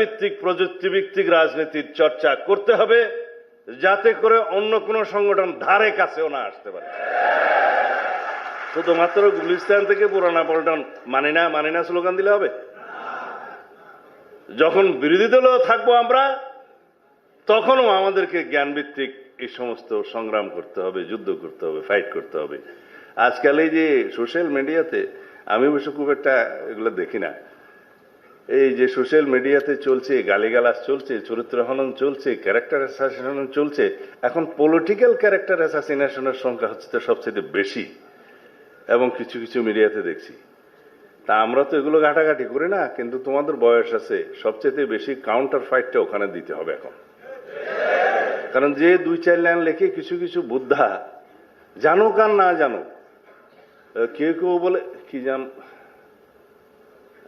ভিত্তিক প্রযুক্তি ভিত্তিক রাজনীতির চর্চা করতে হবে, যাতে করে অন্য কোনো সংগঠন ধারে কাছেও না আসতে পারে। শুধুমাত্র গুলিস্তান থেকে পুরানা পল্টন মানি না মানি না স্লোগান দিলে হবে। যখন বিরোধী দলেও থাকব আমরা, তখনও আমাদেরকে জ্ঞানভিত্তিক এই সমস্ত সংগ্রাম করতে হবে, যুদ্ধ করতে হবে ফাইট করতে হবে। আজকাল এই যে সোশ্যাল মিডিয়াতে আমি অবশ্য খুব একটা এগুলো দেখি না। এই যে সোশ্যাল মিডিয়াতে চলছে, গালিগালাজ চলছে, চরিত্র হনন চলছে ক্যারেক্টার অ্যাসাসিনেশন চলছে, এখন পলিটিক্যাল ক্যারেক্টার অ্যাসাসিনেশনের সংখ্যা হচ্ছে তো সবচেয়ে বেশি, এবং কিছু কিছু মিডিয়াতে দেখছি। তা আমরা তো এগুলো ঘাটাঘাটি করি না, কিন্তু তোমাদের বয়স আছে সবচেয়ে বেশি কাউন্টার ফাইটটা ওখানে দিতে হবে এখন। কারণ যে দুই চার লাইন লেখে কিছু কিছু বুদ্ধা, জানুক আর না জানুক কেউ কেউ বলে, কি জান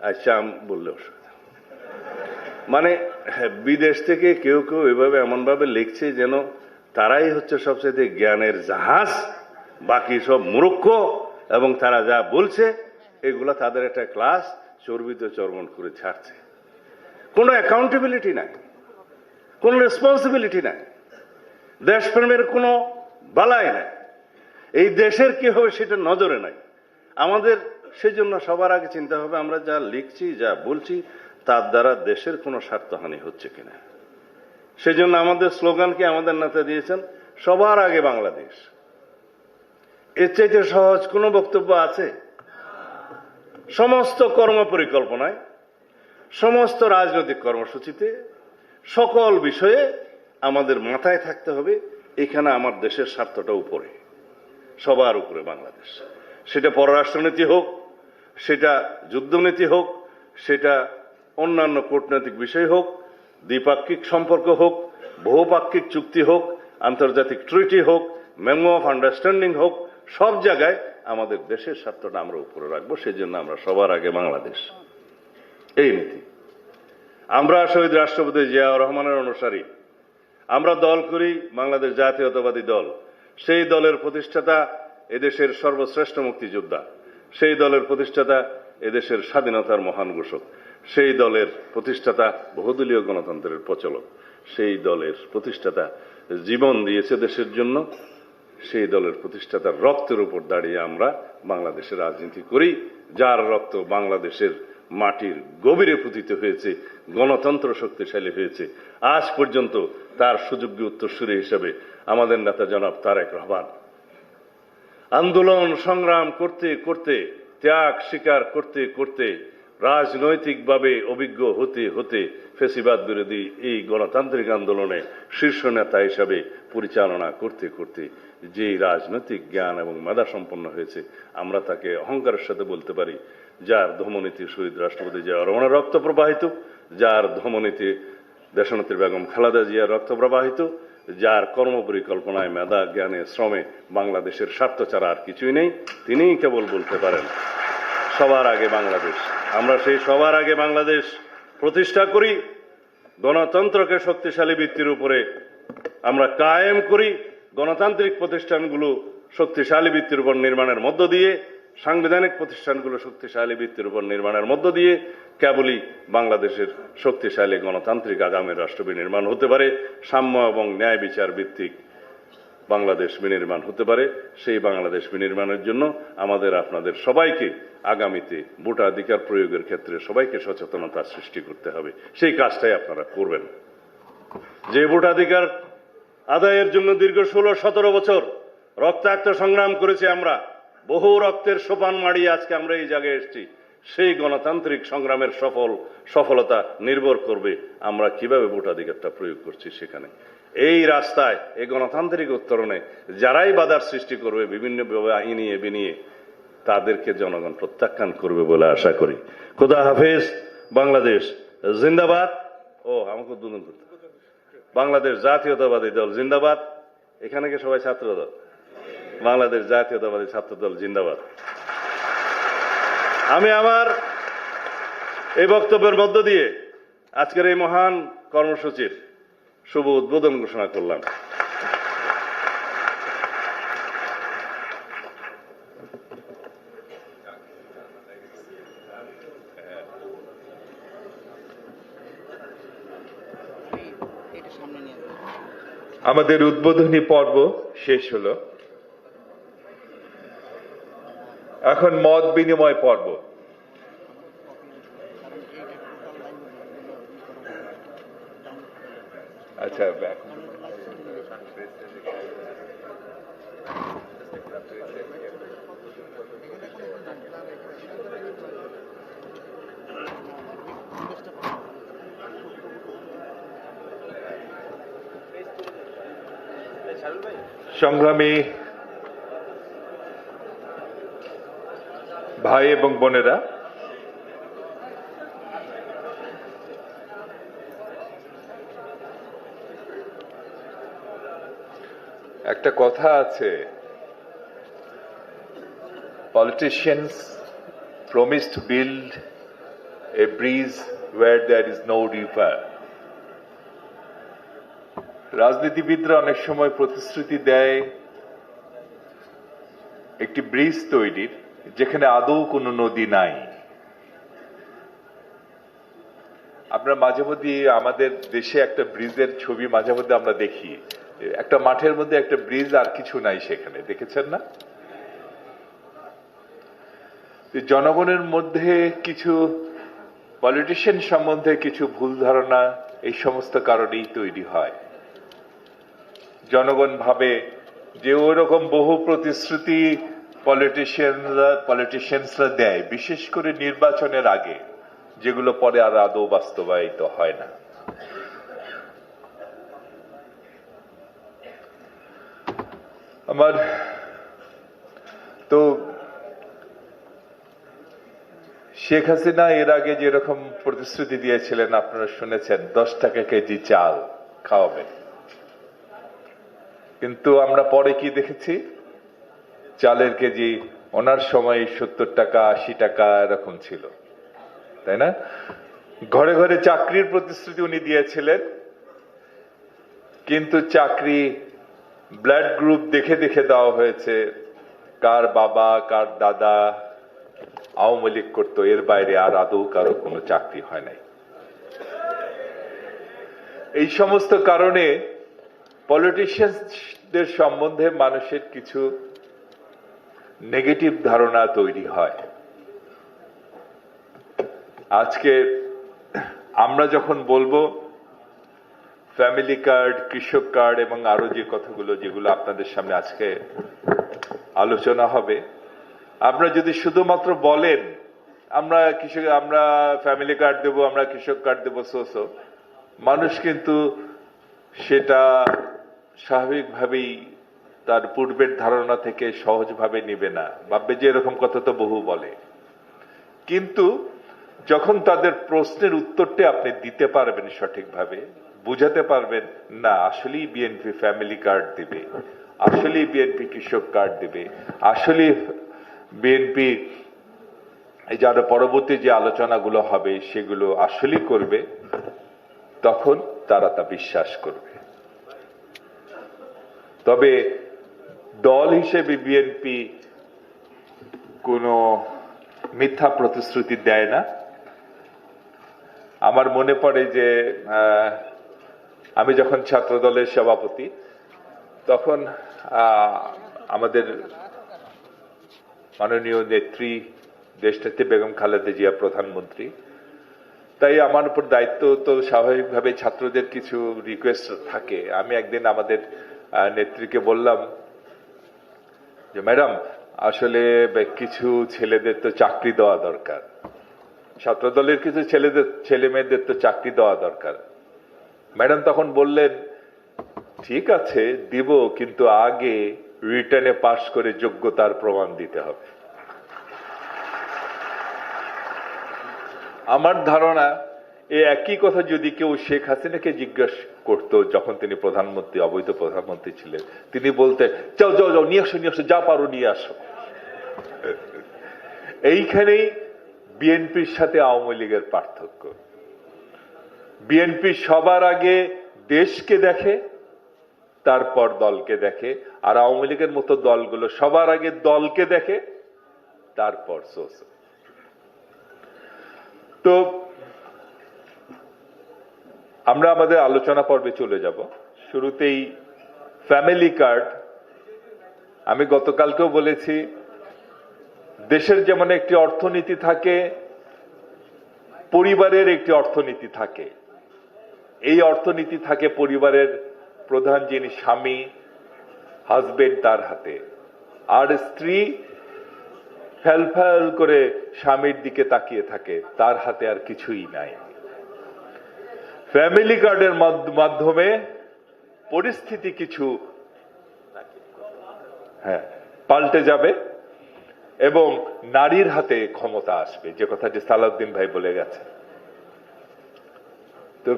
আচ্ছা আম বললে অসুবিধা। মানে হ্যাঁ, বিদেশ থেকে কেউ কেউ এভাবে এমনভাবে লিখছে যেন তারাই হচ্ছে সবচেয়ে জ্ঞানের জাহাজ বাকি সব মূর্খ এবং তারা যা বলছে এগুলা তাদের একটা ক্লাস চর্বিত চর্বণ করে ছাড়ছে। কোনো অ্যাকাউন্টেবিলিটি নাই কোনো রেসপন্সিবিলিটি নাই দেশপ্রেমের কোনো বালাই নাই। এই দেশের কি হবে সেটা নজরে নাই। আমাদের সেজন্য সবার আগে চিন্তা হবে, আমরা যা লিখছি, যা বলছি, তার দ্বারা দেশের কোনো স্বার্থহানি হচ্ছে কিনা। সেজন্য আমাদের স্লোগানকে আমাদের নেতা দিয়েছেন? সবার আগে বাংলাদেশ। এর চাইতে সহজ কোনো বক্তব্য আছে? সমস্ত কর্ম পরিকল্পনায় সমস্ত রাজনৈতিক কর্মসূচিতে, সকল বিষয়ে আমাদের মাথায় থাকতে হবে, এখানে আমার দেশের স্বার্থটা উপরে, সবার উপরে বাংলাদেশ। সেটা পররাষ্ট্রনীতি হোক সেটা যুদ্ধনীতি হোক, সেটা অন্যান্য কূটনৈতিক বিষয় হোক, দ্বিপাক্ষিক সম্পর্ক হোক, বহুপাক্ষিক চুক্তি হোক, আন্তর্জাতিক ট্রিটি হোক, মেমো অফ আন্ডারস্ট্যান্ডিং হোক, সব জায়গায় আমাদের দেশের স্বার্থটা আমরা উপরে রাখব সেই জন্য আমরা সবার আগে বাংলাদেশ। এই নীতি। আমরা শহীদ রাষ্ট্রপতি জিয়াউর রহমানের অনুসারী। আমরা দল করি, বাংলাদেশ জাতীয়তাবাদী দল। সেই দলের প্রতিষ্ঠাতা এদেশের সর্বশ্রেষ্ঠ মুক্তিযোদ্ধা। সেই দলের প্রতিষ্ঠাতা এদেশের স্বাধীনতার মহান ঘোষক। সেই দলের প্রতিষ্ঠাতা বহুদলীয় গণতন্ত্রের প্রচলক। সেই দলের প্রতিষ্ঠাতা জীবন দিয়েছে দেশের জন্য। সেই দলের প্রতিষ্ঠাতার রক্তের উপর দাঁড়িয়ে আমরা বাংলাদেশের রাজনীতি করি। যার রক্ত বাংলাদেশের মাটির গভীরে পুতিত হয়েছে, গণতন্ত্র শক্তিশালী হয়েছে। আজ পর্যন্ত তার সুযোগ্য উত্তরসূরি হিসেবে আমাদের নেতা জনাব তারেক রহমান আন্দোলন সংগ্রাম করতে করতে, ত্যাগ স্বীকার করতে করতে, রাজনৈতিকভাবে অভিজ্ঞ হতে হতে ফেসিবাদ বিরোধী এই গণতান্ত্রিক আন্দোলনে শীর্ষ নেতা হিসাবে পরিচালনা করতে করতে যে রাজনৈতিক জ্ঞান এবং মেধা সম্পন্ন হয়েছে, আমরা তাকে অহংকারের সাথে বলতে পারি, যার ধমনীতি শহীদ রাষ্ট্রপতি জিয়া রহমানের রক্ত প্রবাহিত, যার ধমনীতি দেশনেত্রী বেগম খালেদা জিয়ার রক্ত প্রবাহিত যার কর্মপরিকল্পনায় মেধা, জ্ঞানে শ্রমে বাংলাদেশের স্বার্থ ছাড়া আর কিছুই নেই, তিনিই কেবল বলতে পারেন, সবার আগে বাংলাদেশ। আমরা সেই সবার আগে বাংলাদেশ প্রতিষ্ঠা করি, গণতন্ত্রকে শক্তিশালী ভিত্তির উপরে আমরা কায়েম করি, গণতান্ত্রিক প্রতিষ্ঠানগুলো শক্তিশালী ভিত্তির উপর নির্মাণের মধ্য দিয়ে, সাংবিধানিক প্রতিষ্ঠানগুলো শক্তিশালী ভিত্তির উপর নির্মাণের মধ্য দিয়ে কেবলই বাংলাদেশের শক্তিশালী গণতান্ত্রিক আগামী রাষ্ট্র বিনির্মাণ হতে পারে, সাম্য এবং ন্যায় বিচার ভিত্তিক বাংলাদেশ বিনির্মাণ হতে পারে। সেই বাংলাদেশ বিনির্মাণের জন্য আমাদের, আপনাদের সবাইকে আগামীতে ভোটাধিকার প্রয়োগের ক্ষেত্রে সবাইকে সচেতনতা সৃষ্টি করতে হবে। সেই কাজটাই আপনারা করবেন। যে ভোটাধিকার আদায়ের জন্য দীর্ঘ ষোলো, সতেরো বছর রক্তাক্ত সংগ্রাম করেছি আমরা, বহু রক্তের সোপান মাড়িয়ে আজকে আমরা এই জায়গায় এসেছি। সেই গণতান্ত্রিক সংগ্রামের সফল, সফলতা নির্ভর করবে আমরা কীভাবে ভোটাধিকারটা প্রয়োগ করছি সেখানে। এই রাস্তায়, এই গণতান্ত্রিক উত্তরণে যারাই বাধার সৃষ্টি করবে বিভিন্নভাবে আইনিয়ে বিনিয়ে তাদেরকে জনগণ প্রত্যাখ্যান করবে বলে আশা করি। খোদা হাফেজ, বাংলাদেশ জিন্দাবাদ। ও, আমাকে উদ্বোধন করতে বাংলাদেশ জাতীয়তাবাদী দল জিন্দাবাদ। এখানে কি সবাই ছাত্র দল বাংলাদেশ জাতীয়তাবাদী ছাত্র দল জিন্দাবাদ। আমি আমার এই বক্তব্যের মধ্য দিয়ে আজকের এই মহান কর্মসূচির শুভ উদ্বোধন ঘোষণা করলাম। আমাদের উদ্বোধনী পর্ব শেষ হলো এখন মত বিনিময় পর্ব। আচ্ছা সংগ্রামী ভাই এবং বোনেরা, একটা কথা আছে। Politicians promise to build a bridge where there is no river রাজনীতিবিদরা অনেক সময় প্রতিশ্রুতি দেয়, একটি ব্রিজ তৈরির। যেখানে আদৌ কোনো নদী নাই। আমরা মাঝে মধ্যে আমাদের দেশে একটা ব্রিজের ছবি মাঝে মধ্যে আমরা দেখি। একটা মাঠের মধ্যে একটা ব্রিজ আর কিছু নাই সেখানে, দেখেছেন না? জনগণের মধ্যে কিছু পলিটিশিয়ান সম্বন্ধে কিছু ভুল ধারণা, এই সমস্ত কারণেই তৈরি হয়। জনগণ ভাবে যে ওরকম বহু প্রতিশ্রুতি পলিটিশিয়ানরা পলিটিশিয়ানসরা দেয়, বিশেষ করে নির্বাচনের আগে, যেগুলো পরে আর আদৌ বাস্তবায়িত হয় না। আমার তো শেখ হাসিনা এর আগে যেরকম প্রতিশ্রুতি দিয়েছিলেন, আপনারা শুনেছেন, দশ টাকা কেজি চাল খাওয়াবেন কিন্তু আমরা পরে কি দেখেছি? চালের কেজি ওনার সময় সত্তর টাকা, আশি টাকা এরকম ছিল। তাই না? ঘরে ঘরে চাকরির প্রতিশ্রুতি উনি দিয়েছিলেন। কিন্তু চাকরি ব্লাড গ্রুপ দেখে দেখে দেওয়া হয়েছে, কার বাবা, কার দাদা আওয়ামী লীগ করতো, এর বাইরে আর আদৌ কারও কোনো চাকরি হয় নাই। এই সমস্ত কারণে পলিটিশিয়ানদের সম্বন্ধে মানুষের কিছু নেগেটিভ ধারণা তৈরি হয়। আজকে আমরা যখন বলব ফ্যামিলি কার্ড কৃষক কার্ড এবং আরও যে কথাগুলো যেগুলো আপনাদের সামনে আজকে আলোচনা হবে, আমরা যদি শুধুমাত্র বলেন, আমরা কৃষক, আমরা ফ্যামিলি কার্ড দেব, আমরা কৃষক কার্ড দেবো সো সো মানুষ কিন্তু সেটা স্বাভাবিকভাবেই তার পূর্বের ধারণা থেকে সহজভাবে নিবে না। ভাববে যে এরকম কথা তো বহু বলে। কিন্তু যখন তাদের প্রশ্নের উত্তরটা আপনি দিতে পারবেন সঠিকভাবে, বুঝাতে পারবেন, না, আসলেই বিএনপি ফ্যামিলি কার্ড দিবে, আসলেই বিএনপি কৃষক কার্ড দিবে আসলে বিএনপি এই যে আরও পরবর্তী যে আলোচনাগুলো হবে, সেগুলো আসলেই করবে, তখন তারা তা বিশ্বাস করবে। তবে দল হিসেবে বিএনপি কোনো মিথ্যা প্রতিশ্রুতি দেয় না। আমার মনে পড়ে যে আমি যখন ছাত্র দলের সভাপতি, তখন আমাদের মাননীয় নেত্রী দেশনেত্রী বেগম খালেদা জিয়া প্রধানমন্ত্রী, তাই আমার উপর দায়িত্ব তো স্বাভাবিকভাবে ছাত্রদের কিছু রিকোয়েস্ট থাকে। আমি একদিন আমাদের নেত্রীকে বললাম যে, ম্যাডাম, আসলে কিছু ছেলেদের তো চাকরি দেওয়া দরকার। ছাত্র দলের কিছু ছেলেদের, ছেলে মেয়েদের তো চাকরি দেওয়া দরকার। ম্যাডাম তখন বললেন, ঠিক আছে, দিব, কিন্তু আগে রিটার্নে পাশ করে যোগ্যতার প্রমাণ দিতে হবে। আমার ধারণা এই একই কথা যদি কেউ শেখ হাসিনাকে জিজ্ঞেস করতো, যখন তিনি প্রধানমন্ত্রী, অবৈধ প্রধানমন্ত্রী ছিলেন, তিনি বলতে যাও যাও যাও, নিয়ে আসো নিয়ে আসো, যা পারো নিয়ে আসো। এইখানেই বিএনপির সাথে আওয়ামী লীগের পার্থক্য। বিএনপি সবার আগে দেশকে দেখে, তারপর দলকে দেখে, আর আওয়ামী লীগের মতো দলগুলো সবার আগে দলকে দেখে, তারপর সোশ্যাল তো আমরা আমাদের আলোচনা পর্বে চলে যাব। শুরুতেই ফ্যামিলি কার্ড আমি গতকালকেও বলেছি, দেশের যেমন একটি অর্থনীতি থাকে, পরিবারের একটি অর্থনীতি থাকে। এই অর্থনীতি থাকে পরিবারের প্রধান যিনি স্বামী হাজবেন্ড তার হাতে। আর স্ত্রী ফ্যাল ফ্যাল করে স্বামীর দিকে তাকিয়ে থাকে, তার হাতে আর কিছুই নাই। ফ্যামিলি কার্ডের মাধ্য- মাধ্যমে পরিস্থিতি কিছু হ্যাঁ পাল্টে যাবে এবং নারীর হাতে ক্ষমতা আসবে, যে কথাটি সালাউদ্দিন ভাই বলে গেছে তো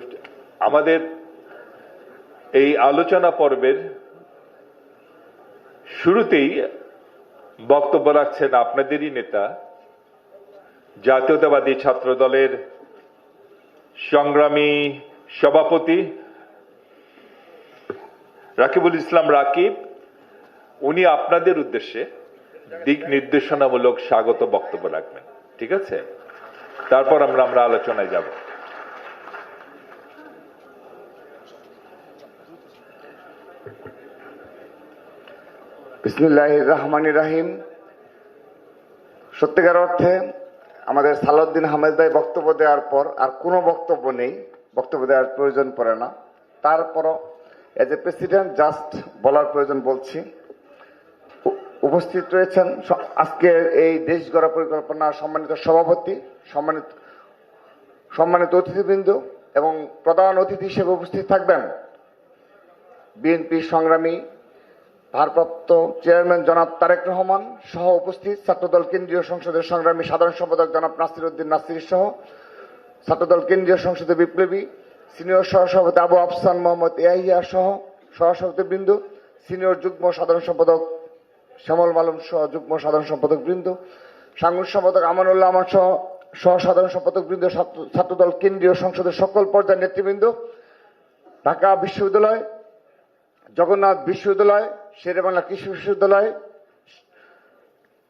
আমাদের এই আলোচনা পর্বের শুরুতেই বক্তব্য রাখছেন আপনাদেরই নেতা, জাতীয়তাবাদী ছাত্র দলের সংগ্রামী সভাপতি রাকিবুল ইসলাম রাকিব, উনি আপনাদের উদ্দেশ্যে দিক নির্দেশনামূলক স্বাগত বক্তব্য রাখবেন, ঠিক আছে? তারপর আমরা আমরা আলোচনায় যাব। বিসমুল্লাহ রহমান রাহিম। সত্যিকার অর্থে আমাদের সালাউদ্দিন আহমেদ ভাই বক্তব্য দেওয়ার পর আর কোনো বক্তব্য নেই, বক্তব্য দেওয়ার প্রয়োজন পড়ে না। তারপরও এজ এ প্রেসিডেন্ট জাস্ট বলার প্রয়োজন বলছি। উপস্থিত রয়েছেন আজকের এই দেশ গড়া পরিকল্পনা সম্মানিত সভাপতি, সম্মানিত সম্মানিত অতিথিবৃন্দ এবং প্রধান অতিথি হিসেবে উপস্থিত থাকবেন। বিএনপি সংগ্রামী ভারপ্রাপ্ত চেয়ারম্যান জনাব তারেক রহমান সহ উপস্থিত ছাত্রদল কেন্দ্রীয় সংসদের সংগ্রামী সাধারণ সম্পাদক জনাব নাসির উদ্দিন নাসির সহ ছাত্রদল কেন্দ্রীয় সংসদের বিপ্লবী সিনিয়র সহসভাপতি আবু আফসান মোহাম্মদ এয়াহিয়া সহ সহসভাপতি বৃন্দ সিনিয়র যুগ্ম সাধারণ সম্পাদক শ্যামল মালুম সহ যুগ্ম সাধারণ সম্পাদক বৃন্দ সাংগঠনিক সম্পাদক আমানুল্লাহ আমার সহ সহ সাধারণ সম্পাদক বৃন্দ ছাত্রদল কেন্দ্রীয় সংসদের সকল পর্যায়ের নেতৃবৃন্দ, ঢাকা বিশ্ববিদ্যালয়, জগন্নাথ বিশ্ববিদ্যালয় শেরেবাংলা কৃষি বিশ্ববিদ্যালয়,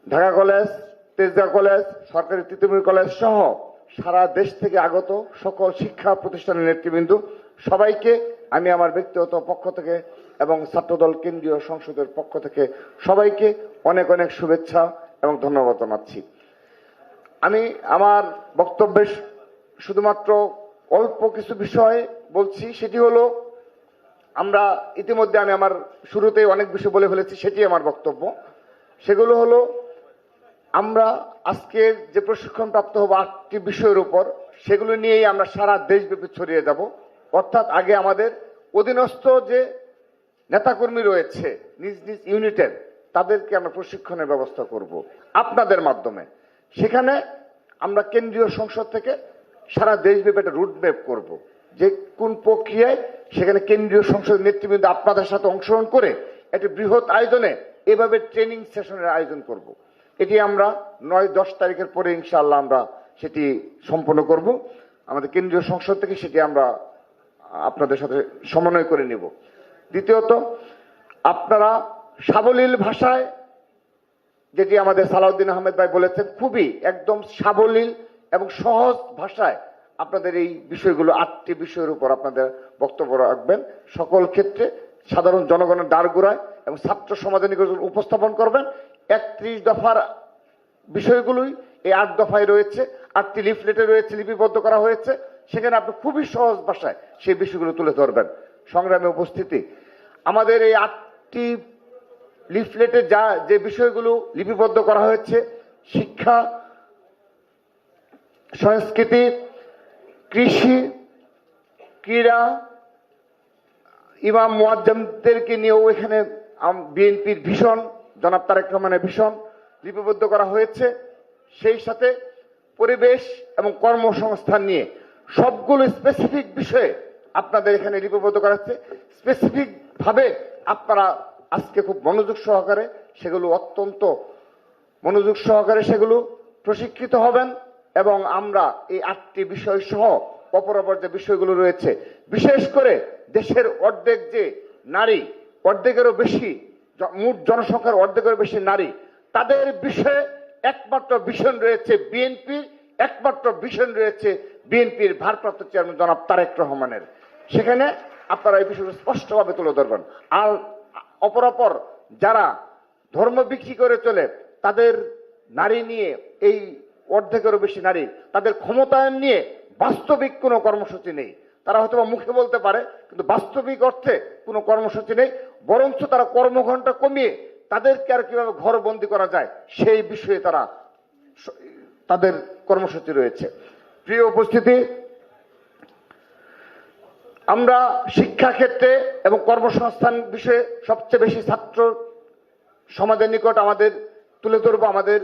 ঢাকা কলেজ তেজগাঁ কলেজ, সরকারি তিতুমির কলেজ সহ সারা দেশ থেকে আগত সকল শিক্ষা প্রতিষ্ঠানের নেতৃবৃন্দ, সবাইকে আমি আমার ব্যক্তিগত পক্ষ থেকে এবং ছাত্রদল কেন্দ্রীয় সংসদের পক্ষ থেকে সবাইকে অনেক অনেক শুভেচ্ছা এবং ধন্যবাদ জানাচ্ছি। আমি আমার বক্তব্যে শুধুমাত্র অল্প কিছু বিষয় বলছি, সেটি হলো আমরা ইতিমধ্যে আমি আমার শুরুতেই অনেক বিষয় বলে ফেলেছি, সেটি আমার বক্তব্য। সেগুলো হলো, আমরা আজকে যে প্রশিক্ষণ প্রাপ্ত হব আটটি বিষয়ের উপর, সেগুলো নিয়েই আমরা সারা দেশব্যাপী ছড়িয়ে যাব। অর্থাৎ আগে আমাদের অধীনস্থ যে নেতাকর্মী রয়েছে নিজ নিজ ইউনিটের, তাদেরকে আমরা প্রশিক্ষণের ব্যবস্থা করব আপনাদের মাধ্যমে। সেখানে আমরা কেন্দ্রীয় সংসদ থেকে সারা দেশব্যাপী একটা রুট ম্যাপ করব। যে কোন প্রক্রিয়ায় সেখানে কেন্দ্রীয় সংসদের নেতৃবৃন্দ আপনাদের সাথে অংশগ্রহণ করে একটি বৃহৎ আয়োজনে এভাবে ট্রেনিং সেশনের আয়োজন করব। এটি আমরা নয়, দশ তারিখের পরে ইনশাআল্লাহ আমরা সেটি সম্পন্ন করব। আমাদের কেন্দ্রীয় সংসদ থেকে সেটি আমরা আপনাদের সাথে সমন্বয় করে নিব। দ্বিতীয়ত, আপনারা সাবলীল ভাষায় যেটি আমাদের সালাউদ্দিন আহমেদ ভাই বলেছেন, খুবই একদম সাবলীল এবং সহজ ভাষায় আপনাদের এই বিষয়গুলো, আটটি বিষয়ের উপর আপনাদের বক্তব্য রাখবেন। সকল ক্ষেত্রে সাধারণ জনগণের দ্বারগোড়ায় এবং ছাত্র সমাজের নিকট উপস্থাপন করবেন। একত্রিশ দফার বিষয়গুলোই এই আট দফায় রয়েছে। আটটি লিফলেটে রয়েছে, লিপিবদ্ধ করা হয়েছে। সেখানে আপনি খুবই সহজ ভাষায় সেই বিষয়গুলো তুলে ধরবেন। সংগ্রামে উপস্থিতি। আমাদের এই আটটি লিফলেটে যা, যে বিষয়গুলো লিপিবদ্ধ করা হয়েছে, শিক্ষা, সংস্কৃতি কৃষি, ক্রীড়া, ইমাম মুয়াজ্জামদেরকে নিয়েও এখানে বিএনপির ভীষণ, জনাব তারেক রহমানের ভীষণ লিপিবদ্ধ করা হয়েছে। সেই সাথে পরিবেশ এবং কর্মসংস্থান নিয়ে সবগুলো স্পেসিফিক বিষয়ে আপনাদের এখানে লিপিবদ্ধ করা হচ্ছে। স্পেসিফিক ভাবে আপনারা আজকে খুব মনোযোগ সহকারে সেগুলো অত্যন্ত মনোযোগ সহকারে সেগুলো প্রশিক্ষিত হবেন। এবং আমরা এই আটটি বিষয় সহ অপরাপর যে বিষয়গুলো রয়েছে, বিশেষ করে দেশের অর্ধেক যে নারী, অর্ধেকেরও বেশি মোট জনসংখ্যার অর্ধেকেরও বেশি নারী, তাদের বিষয়ে একমাত্র ভীষণ রয়েছে বিএনপির একমাত্র ভীষণ রয়েছে বিএনপির ভারপ্রাপ্ত চেয়ারম্যান জনাব তারেক রহমানের। সেখানে আপনারা এই বিষয়গুলো স্পষ্টভাবে তুলে ধরবেন। আর অপরাপর যারা ধর্ম বিক্রি করে চলে, তাদের নারী নিয়ে এই অর্ধেকেরও বেশি নারী তাদের ক্ষমতায়ন নিয়ে বাস্তবিক কোনো কর্মসূচি নেই। তারা হয়তো মুখে বলতে পারে, কিন্তু বাস্তবিক অর্থে কোনো কর্মসূচি নেই, বরঞ্চ তারা কর্মঘণ্টা কমিয়ে তাদেরকে আর কীভাবে ঘর বন্দি করা যায় সেই বিষয়ে তারা তাদের কর্মসূচি রয়েছে। প্রিয় উপস্থিতি, আমরা শিক্ষা ক্ষেত্রে এবং কর্মসংস্থান বিষয়ে সবচেয়ে বেশি ছাত্র সমাজের নিকট আমাদের তুলে ধরবো আমাদের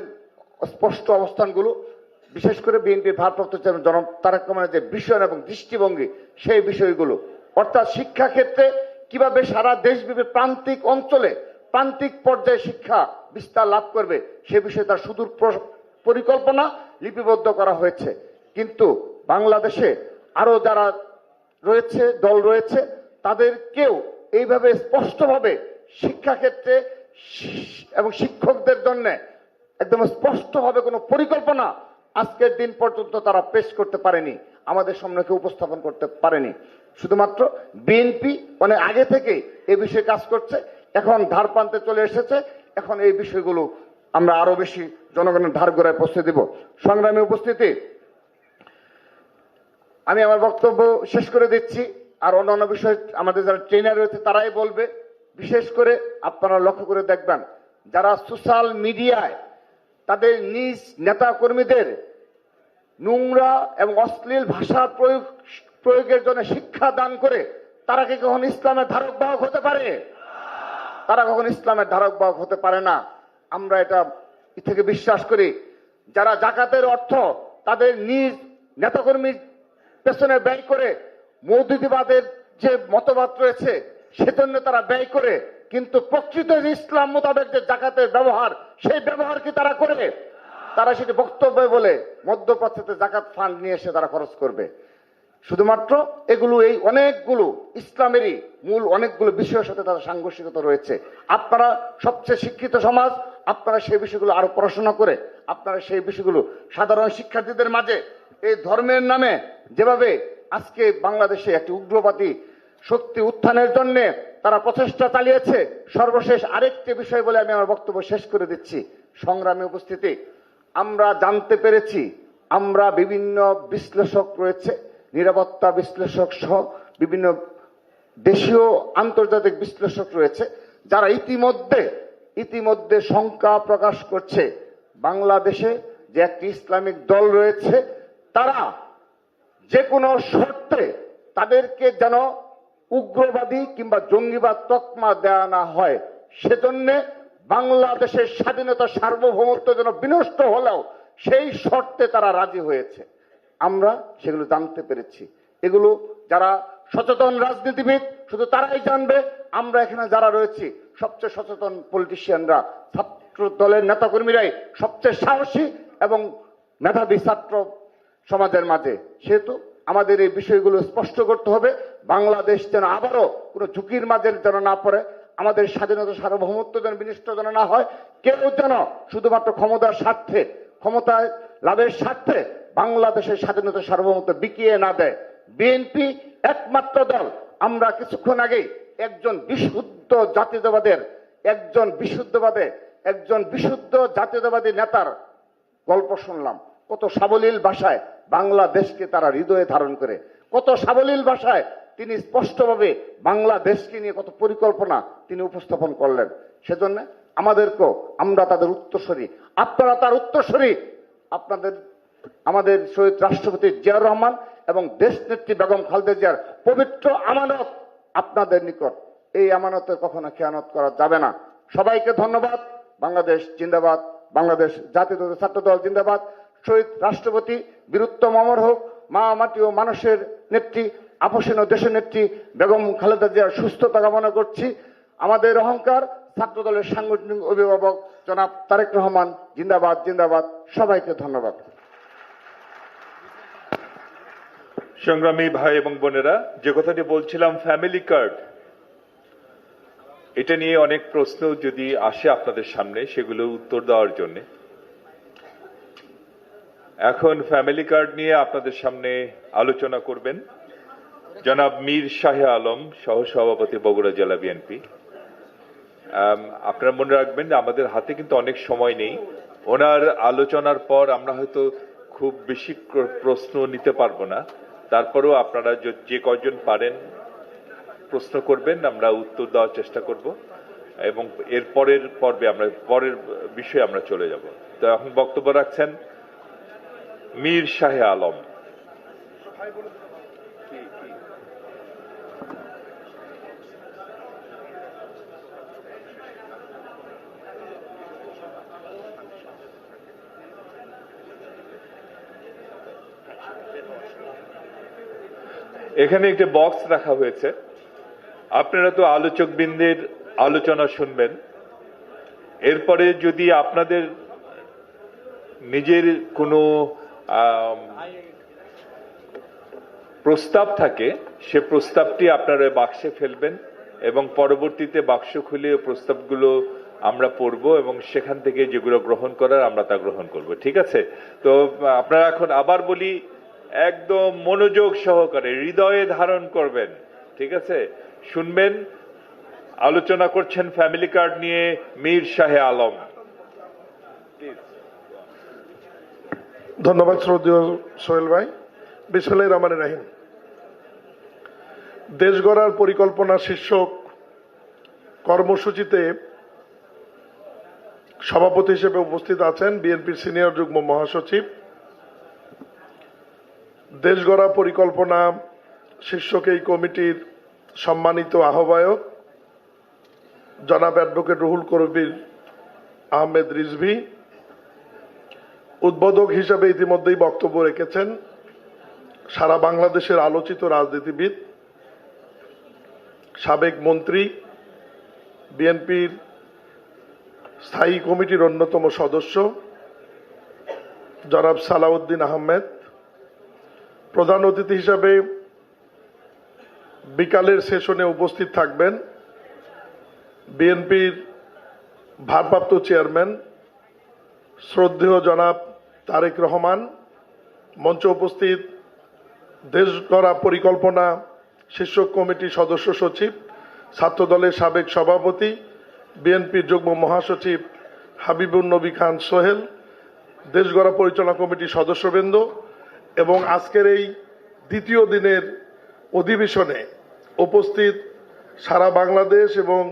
স্পষ্ট অবস্থানগুলো, বিশেষ করে বিএনপির ভারপ্রাপ্ত চেয়ারম্যান জনাব তারেক রহমানের যে বিষয় এবং দৃষ্টিভঙ্গি, সেই বিষয়গুলো। অর্থাৎ শিক্ষা ক্ষেত্রে কীভাবে সারা দেশব্যাপী প্রান্তিক অঞ্চলে প্রান্তিক পর্যায়ে শিক্ষা বিস্তার লাভ করবে, সে বিষয়ে তার সুদূর প্র- পরিকল্পনা লিপিবদ্ধ করা হয়েছে। কিন্তু বাংলাদেশে আরও যারা রয়েছে, দল রয়েছে, তাদেরকেও এইভাবে স্পষ্টভাবে শিক্ষাক্ষেত্রে এবং শিক্ষকদের জন্য একদম স্পষ্টভাবে কোনো পরিকল্পনা আজকের দিন পর্যন্ত তারা পেশ করতে পারেনি, আমাদের সামনে উপস্থাপন করতে পারেনি। শুধুমাত্র বিএনপি অনেক আগে থেকে এ বিষয়ে কাজ করছে, এখন ধার প্রান্তে চলে এসেছে, এখন এই বিষয়গুলো আমরা আরও বেশি জনগণের ধার গোড়ায় পৌঁছে দিব। সংগ্রামী উপস্থিতি, আমি আমার বক্তব্য শেষ করে দিচ্ছি, আর অন্যান্য বিষয়ে আমাদের যারা ট্রেনার রয়েছে তারাই বলবে। বিশেষ করে আপনারা লক্ষ্য করে দেখবেন, যারা সোশ্যাল মিডিয়ায় তাদের নিজ নেতা কর্মীদের নোংরা এবং অশ্লীল ভাষা প্রয়োগ, প্রয়োগের জন্য শিক্ষা দান করে তারা কি কখন ইসলামের ধারক বাহক হতে পারে? তারা কখন ইসলামের ধারক বাহক হতে পারে না। আমরা এটা থেকে বিশ্বাস করি, যারা জাকাতের অর্থ তাদের নিজ নেতাকর্মীর পেছনে ব্যয় করে মৌদুদিবাদের যে মতবাদ রয়েছে, সেজন্য তারা ব্যয় করে কিন্তু প্রকৃত ইসলাম মোতাবেক যে জাকাতের ব্যবহার, সেই ব্যবহার কি তারা করে? তারা সেটি বক্তব্য বলে, মধ্যপ্রাচ্যতে জাকাত ফান্ড নিয়ে এসে তারা খরচ করবে। শুধুমাত্র এগুলো, এই অনেকগুলো, ইসলামেরই মূল অনেকগুলো বিষয়ের সাথে তাদের সাংঘর্ষিকতা রয়েছে। আপনারা সবচেয়ে শিক্ষিত সমাজ, আপনারা সেই বিষয়গুলো আরও পড়াশোনা করে, আপনারা সেই বিষয়গুলো সাধারণ শিক্ষার্থীদের মাঝে, এই ধর্মের নামে যেভাবে আজকে বাংলাদেশে একটি উগ্রবাদী শক্তি উত্থানের জন্য তারা প্রচেষ্টা চালিয়েছে। সর্বশেষ আরেকটি বিষয় বলে আমি আমার বক্তব্য শেষ করে দিচ্ছি। সংগ্রামী উপস্থিতি, আমরা জানতে পেরেছি, আমরা বিভিন্ন বিশ্লেষক রয়েছে, নিরাপত্তা বিশ্লেষক সহ বিভিন্ন দেশীয় আন্তর্জাতিক বিশ্লেষক রয়েছে, যারা ইতিমধ্যে ইতিমধ্যে শঙ্কা প্রকাশ করছে বাংলাদেশে যে একটি ইসলামিক দল রয়েছে, তারা যে কোনো শর্তে তাদেরকে যেন উগ্রবাদী কিংবা জঙ্গিবাদ তকমা দেওয়া না হয়। সেজন্যে বাংলাদেশের স্বাধীনতা সার্বভৌমত্ব যেন বিনষ্ট হলেও সেই শর্তে তারা রাজি হয়েছে। আমরা সেগুলো জানতে পেরেছি। এগুলো যারা সচেতন রাজনীতিবিদ, শুধু তারাই জানবে। আমরা এখানে যারা রয়েছি, সবচেয়ে সচেতন পলিটিশিয়ানরা ছাত্র দলের নেতাকর্মীরাই সবচেয়ে সাহসী এবং মেধাবী ছাত্র সমাজের মাঝে। সেহেতু আমাদের এই বিষয়গুলো স্পষ্ট করতে হবে। বাংলাদেশ যেন আবারও কোনো ঝুঁকির মাঝে যেন না পড়ে, আমাদের স্বাধীনতা সার্বভৌমত্ব যেন বিনিষ্ট যেন না হয়, কেউ যেন শুধুমাত্র ক্ষমতার স্বার্থে, ক্ষমতায় লাভের স্বার্থে বাংলাদেশের স্বাধীনতা সার্বভৌমত্ব বিকিয়ে না দেয়। বিএনপি একমাত্র দল। আমরা কিছুক্ষণ আগে একজন বিশুদ্ধ জাতীয়তাবাদের, একজন বিশুদ্ধবাদে, একজন বিশুদ্ধ জাতীয়তাবাদী নেতার গল্প শুনলাম। কত সাবলীল ভাষায় বাংলাদেশকে তারা হৃদয়ে ধারণ করে। কত সাবলীল ভাষায় তিনি স্পষ্টভাবে বাংলাদেশকে নিয়ে কত পরিকল্পনা তিনি উপস্থাপন করলেন। সেজন্য আমাদেরকেও আমরা তাদের উত্তরসূরি। আপনারা তার উত্তরসূরি। আপনাদের, আমাদের শহীদ রাষ্ট্রপতি জিয়াউর রহমান এবং দেশ নেত্রী বেগম খালেদা জিয়ার পবিত্র আমানত আপনাদের নিকট। এই আমানতের কখনো খেয়ানত করা যাবে না। সবাইকে ধন্যবাদ। বাংলাদেশ জিন্দাবাদ। বাংলাদেশ জাতীয় ছাত্র দল জিন্দাবাদ। শহীদ রাষ্ট্রপতি বীরুত্তম অমর হোক, মা মাটি ও মানুষের নেত্রী আপসীন ও দেশের নেত্রী বেগম খালেদা জিয়ার সুস্থতা কামনা করছি। আমাদের অহংকার ছাত্র দলের সাংগঠনিক অভিভাবক জনাব তারেক রহমান, জিন্দাবাদ জিন্দাবাদ, সবাইকে ধন্যবাদ। সংগ্রামী ভাই এবং বোনেরা, যে কথাটি বলছিলাম ফ্যামিলি কার্ড এটা নিয়ে অনেক প্রশ্ন যদি আসে আপনাদের সামনে, সেগুলো উত্তর দেওয়ার জন্য। এখন ফ্যামিলি কার্ড নিয়ে আপনাদের সামনে আলোচনা করবেন। জনাব মীর শাহে আলম, সহসভাপতি বগুড়া জেলা বিএনপি আপনারা মনে রাখবেন আমাদের হাতে কিন্তু অনেক সময় নেই। ওনার আলোচনার পর আমরা হয়তো খুব বেশি প্রশ্ন নিতে পারব না। তারপরেও আপনারা যে- কয়জন পারেন প্রশ্ন করবেন, আমরা উত্তর দেওয়ার চেষ্টা করব। এবং এর পরের পর্বে আমরা, পরের বিষয়ে আমরা চলে যাব। তো এখন বক্তব্য রাখছেন মীর শাহে আলম। এখানে একটি বক্স রাখা হয়েছে। আপনারা তো আলোচক বৃন্দের আলোচনা শুনবেন। এরপরে যদি আপনাদের নিজের কোনো প্রস্তাব থাকে, সে প্রস্তাবটি আপনারা বাক্সে ফেলবেন এবং পরবর্তীতে বাক্স খুলে প্রস্তাবগুলো আমরা পড়ব এবং সেখান থেকে যেগুলো গ্রহণ করার আমরা তা গ্রহণ করব, ঠিক আছে? তো, আপনারা এখন আবার বলি, একদম মনোযোগ সহকারে, হৃদয়ে ধারণ করবেন, ঠিক আছে? শুনবেন, আলোচনা করছেন ফ্যামিলি কার্ড নিয়ে মীর শাহে আলম। ধন্যবাদ শ্রদ্ধেয় সোহেল ভাই বিসমিল্লাহ রহমান রাহিম। দেশ গড়ার পরিকল্পনা শীর্ষক কর্মসূচিতে সভাপতি হিসেবে উপস্থিত আছেন বিএনপির সিনিয়র যুগ্ম মহাসচিব। দেশ গড়া পরিকল্পনা শীর্ষক এই কমিটির সম্মানিত আহ্বায়ক জনাব অ্যাডভোকেট রুহুল কবির আহমেদ রিজভি উদ্বোধক হিসেবে ইতিমধ্যেই বক্তব্য রেখেছেন সারা বাংলাদেশের আলোচিত রাজনীতিবিদ, সাবেক মন্ত্রী, বিএনপির স্থায়ী কমিটির অন্যতম সদস্য, জনাব সালাউদ্দিন আহমেদ, প্রধান অতিথি হিসাবে বিকালের সেশনে উপস্থিত থাকবেন বিএনপির ভারপ্রাপ্ত চেয়ারম্যান, শ্রদ্ধেয় জনাব তারেক রহমান, মঞ্চে উপস্থিত দেশ গড়া পরিকল্পনা শীর্ষক কমিটির সদস্য সচিব, ছাত্রদলের সাবেক সভাপতি বিএনপির যুগ্ম মহাসচিব হাবিবুর নবী খান সোহেল দেশ গড়া পরিচালনা কমিটির সদস্যবৃন্দ এবং আজকের এই দ্বিতীয় দিনের অধিবেশনে উপস্থিত সারা বাংলাদেশ এবং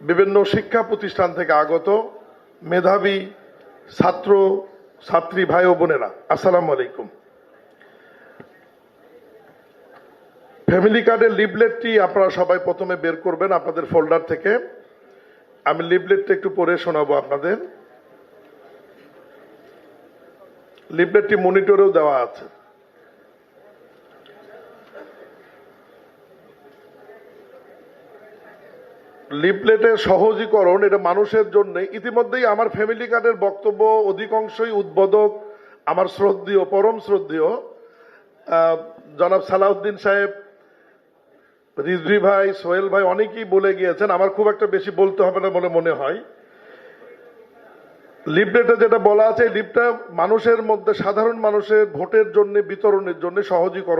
বিভিন্ন শিক্ষা প্রতিষ্ঠান থেকে আগত মেধাবী ছাত্র, ছাত্রী ভাই ও বোনেরা, আসসালাম আলাইকুম। ফ্যামিলি কার্ডের লিবলেটটি আপনারা সবাই প্রথমে বের করবেন আপনাদের ফোল্ডার থেকে। আমি লিবলেটটা একটু পরে শোনাবো আপনাদের। লিবলেটটি মনিটরেও দেওয়া আছে। লিফলেটের সহজীকরণ এটা মানুষের জন্য। ইতিমধ্যেই আমার ফ্যামিলি কার্ডের বক্তব্য অধিকাংশই উদ্বোধক আমার শ্রদ্ধেয়, পরম শ্রদ্ধেয় জনাব সালাউদ্দিন সাহেব, রিজভি ভাই, সোহেল ভাই অনেকেই বলে গিয়েছেন, আমার খুব একটা বেশি বলতে হবে না বলে মনে হয়। লিফলেটে যেটা বলা আছে লিফটটা মানুষের মধ্যে, সাধারণ মানুষের ভোটের জন্য, বিতরণের জন্য সহজীকরণ